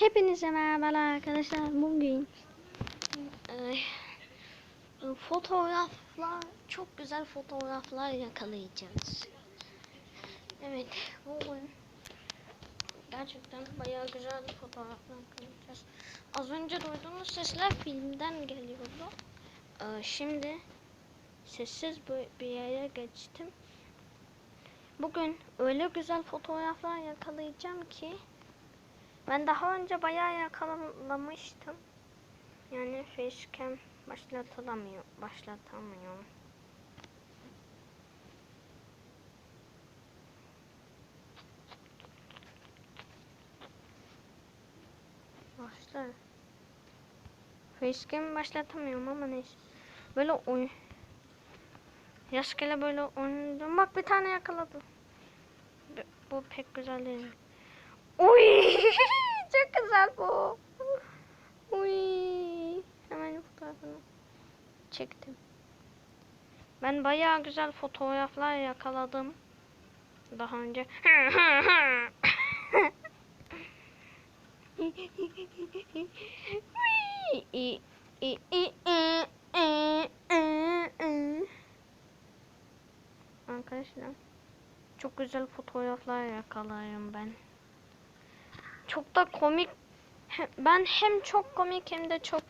Hepinize merhabalar arkadaşlar. Bugün e, fotoğraflar, çok güzel fotoğraflar yakalayacağız. Evet, bugün gerçekten bayağı güzel fotoğraflar yakalayacağız. Az önce duyduğunuz sesler filmden geliyordu. E, şimdi sessiz bir- yere geçtim. Bugün öyle güzel fotoğraflar yakalayacağım ki ben daha önce bayağı yakalamıştım. Yani facecam başlatılamıyor, başlatamıyorum. Başlar. Facecam başlatamıyorum ama neyse. Böyle oy. Rastgele böyle oynadım. Bak bir tane yakaladım. Bu- pek güzel değil. Uy! Güzel bu. Uy! Hemen fotoğrafını çektim. Ben bayağı güzel fotoğraflar yakaladım. Daha önce. Arkadaşlar çok güzel fotoğraflar yakalarım ben. Çok da komik. Ben hem çok komik hem de çok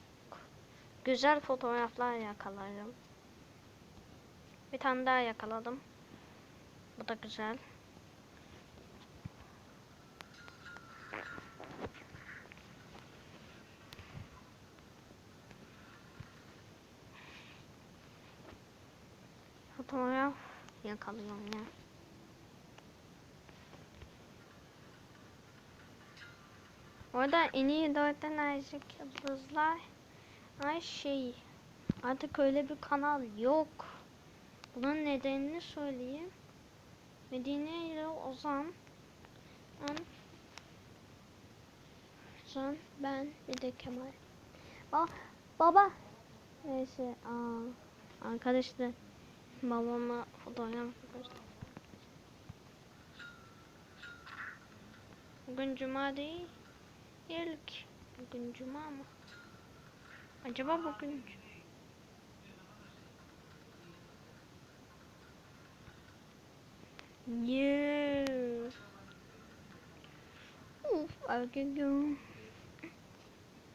güzel fotoğraflar yakalarım. Bir tane daha yakaladım. Bu da güzel. Fotoğraf yakalıyorum ya. Orada en iyi dört enerjik yıldızlar ay şey artık öyle bir kanal yok. Bunun nedenini söyleyeyim. Medine ile Ozan ben Ozan ben bir de Kemal. Ba baba neyse aa, arkadaşlar babama fotoğraf göster. Bugün cuma değil. İlk. Bugün cuma mı? Acaba bugün Yeah. Uf, arkadaşım.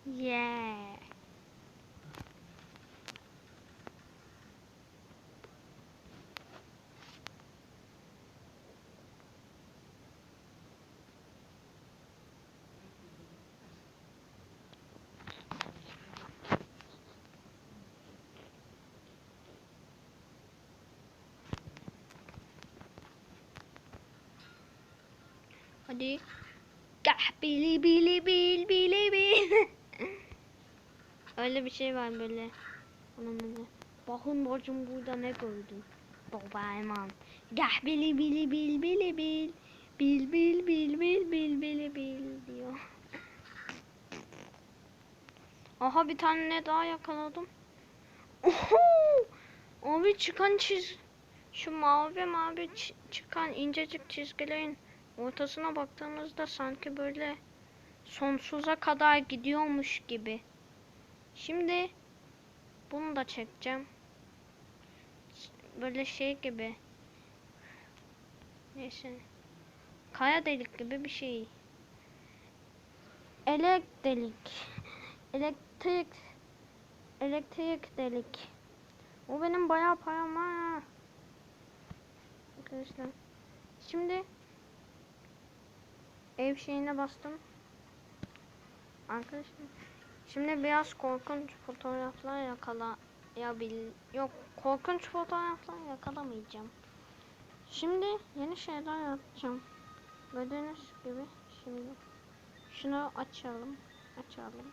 Yeah. Hadi. Gah bili bili bil bili bil. Öyle bir şey var böyle. Adı. Bakın bacım burada ne gördüm. Baba Erman. Gah bili bili bil bili bil. Bil bil bil bil bil bil bil diyor. Aha bir tane ne daha yakaladım. Oho! Abi çıkan çiz şu mavi mavi çıkan incecik çizgilerin ortasına baktığımızda sanki böyle sonsuza kadar gidiyormuş gibi. Şimdi bunu da çekeceğim. Böyle şey gibi. Neyse. Kaya delik gibi bir şey. Elek delik. Elektrik. Elektrik delik. O benim bayağı param var. Arkadaşlar. Şimdi ev şeyine bastım. Arkadaşlar. Şimdi biraz korkunç fotoğraflar yakala ya bil yok korkunç fotoğraflar yakalamayacağım. Şimdi yeni şeyler yapacağım. Gördüğünüz gibi şimdi şunu açalım. Açalım.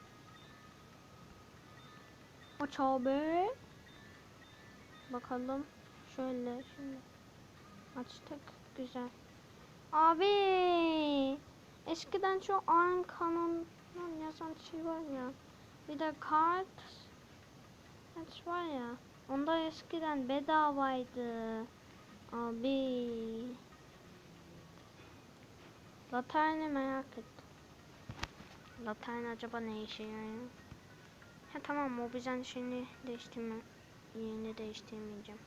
Aç abi. Bakalım. Şöyle şimdi. Açtık. Güzel. Abi. Eskiden şu Iron Cannon yazan şey var ya. Bir de kart. Kaç var ya. Onda eskiden bedavaydı. Abi. Latarını merak ettim. Latein acaba ne işe yarıyor? Ha tamam mobilden şeyini değiştirme. Yerini değiştirmeyeceğim.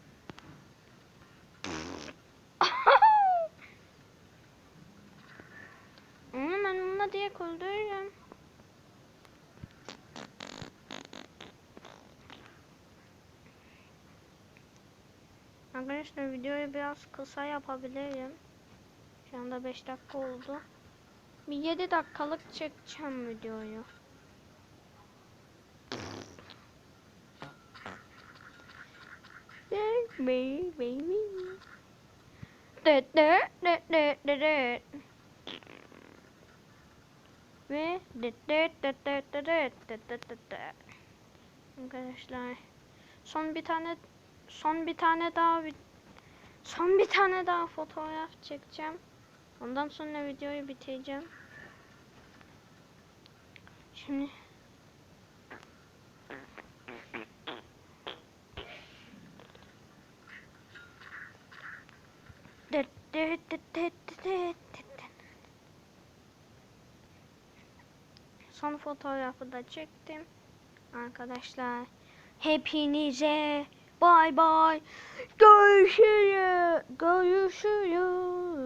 Onunla diye öldürürüm. Arkadaşlar videoyu biraz kısa yapabilirim. Şu anda 5 dakika oldu. Bir 7 dakikalık çekeceğim videoyu. Baby, baby. De de de de de de. Ve de de de de de de de de de de Arkadaşlar son bir tane son bir tane daha son bir tane daha fotoğraf çekeceğim. Ondan sonra videoyu bitireceğim. Şimdi Did, did, did, did, did. Son fotoğrafı da çektim. Arkadaşlar hepinize bay bay. Görüşürüz. Görüşürüz.